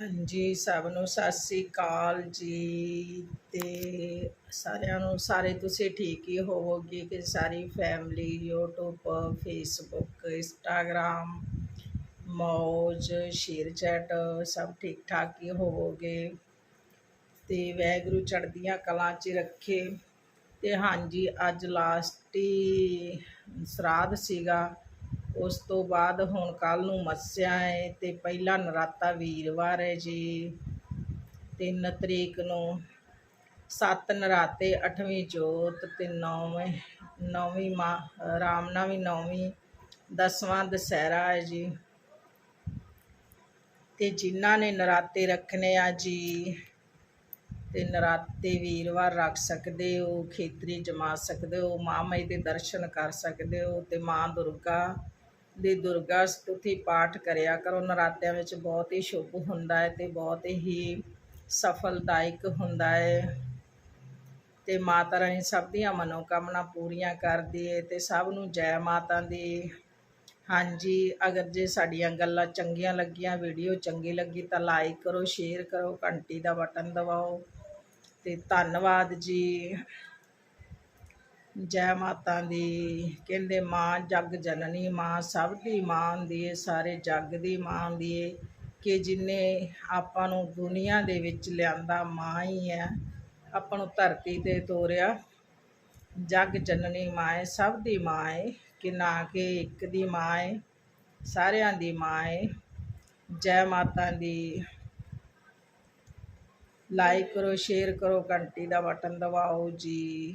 ਹਾਂਜੀ, ਸਭ ਨੂੰ ਸਤਿ ਸ੍ਰੀ ਅਕਾਲ ਜੀ ਤੇ ਸਾਰਿਆਂ ਨੂੰ, ਸਾਰੇ ਤੁਸੀਂ ਠੀਕ ਹੀ ਹੋਵੋਗੇ ਕਿ ਸਾਰੀ family YouTube, Facebook, Instagram, Moj ShareChat ਸਭ ਠੀਕ ਠਾਕ ਹੀ ਹੋਵੋਗੇ। ਤੇ ਵੈਗਰੂ ਚੜ੍ਹਦੀਆਂ ਕਲਾਂ 'ਚ ਰੱਖੇ। ਤੇ ਹਾਂਜੀ, ਅੱਜ ਲਾਸਟ ਹੀ ਸਰਾਧ ਸੀਗਾ। ਉਸ ਤੋਂ ਬਾਅਦ ਹੁਣ ਕੱਲ ਨੂੰ ਮੱਸਿਆ ਹੈ ਤੇ ਪਹਿਲਾ ਨਰਾਤਾ ਵੀਰਵਾਰ ਹੈ ਜੀ। 3 ਤਰੀਕ ਨੂੰ ਸੱਤ ਨਰਾਤੇ 8ਵੀਂ ਜੋਤ ਤੇ 9ਵੇਂ 9ਵੀਂ ਮਾ ਰਾਮਨਵਮੀ 9ਵੀਂ ਦਸਵਾਂ ਦਸਹਿਰਾ ਹੈ ਜੀ। ਤੇ ਜਿਨ੍ਹਾਂ ਨੇ ਨਰਾਤੇ ਰੱਖਣੇ ਆ ਜੀ ਤੇ ਨਰਾਤੇ ਵੀਰਵਾਰ ਰੱਖ ਸਕਦੇ ਹੋ, ਖੇਤਰੀ ਜਮਾ ਸਕਦੇ ਹੋ, ਮਾਂ ਮਈ ਦੇ ਦਰਸ਼ਨ ਕਰ ਸਕਦੇ ਹੋ ਤੇ ਮਾਂ ਦੁਰਗਾ ਦੀ ਦੁਰਗਾ ਸਤੁਤੀ ਪਾਠ ਕਰਿਆ ਕਰੋ। ਨਰਾਤਿਆਂ ਵਿੱਚ ਬਹੁਤ ਹੀ ਸ਼ੁਭ ਹੁੰਦਾ ਹੈ ਤੇ ਬਹੁਤ ਹੀ ਸਫਲਦਾਇਕ ਹੁੰਦਾ ਹੈ ਤੇ ਮਾਤਾ ਰਾਣੀ ਸਭ ਦੀਆਂ ਮਨੋਕਾਮਨਾ ਪੂਰੀਆਂ ਕਰਦੀ ਹੈ ਤੇ ਸਭ ਨੂੰ ਜੈ ਮਾਤਾ ਦੀ। ਹਾਂਜੀ, ਅਗਰ ਜੇ ਸਾਡੀਆਂ ਗੱਲਾਂ ਚੰਗੀਆਂ ਲੱਗੀਆਂ, ਵੀਡੀਓ ਚੰਗੀ ਲੱਗੀ ਤਾਂ ਲਾਈਕ ਕਰੋ, ਸ਼ੇਅਰ ਕਰੋ, ਘੰਟੀ ਦਾ ਬਟਨ ਦਬਾਓ ਤੇ ਧੰਨਵਾਦ ਜੀ। ਜੈ ਮਾਤਾ ਦੀ ਕਹਿੰਦੇ ਮਾਂ ਜਗ ਜਨਨੀ, ਮਾਂ ਸਭ ਦੀ ਮਾਂ ਹੁੰਦੀ ਏ, ਸਾਰੇ ਜੱਗ ਦੀ ਮਾਂ ਹੁੰਦੀ ਕਿ ਜਿਨੇ ਆਪਾਂ ਨੂੰ ਦੁਨੀਆ ਦੇ ਵਿੱਚ ਲਿਆਂਦਾ ਮਾਂ ਹੀ ਹੈ, ਆਪਾਂ ਨੂੰ ਧਰਤੀ ਤੇ ਤੋਰਿਆ ਜਗ ਜਨਨੀ ਮਾਂ ਏ, ਸਭ ਦੀ ਮਾਂ ਏ, ਕਿ ਨਾ ਕਿ ਇੱਕ ਦੀ ਮਾਂ ਏ, ਸਾਰਿਆਂ ਦੀ ਮਾਂ ਏ। ਜੈ ਮਾਤਾ ਦੀ ਲਾਈਕ ਕਰੋ, ਸ਼ੇਅਰ ਕਰੋ, ਘੰਟੀ ਦਾ ਬਟਨ ਦਬਾਓ ਜੀ।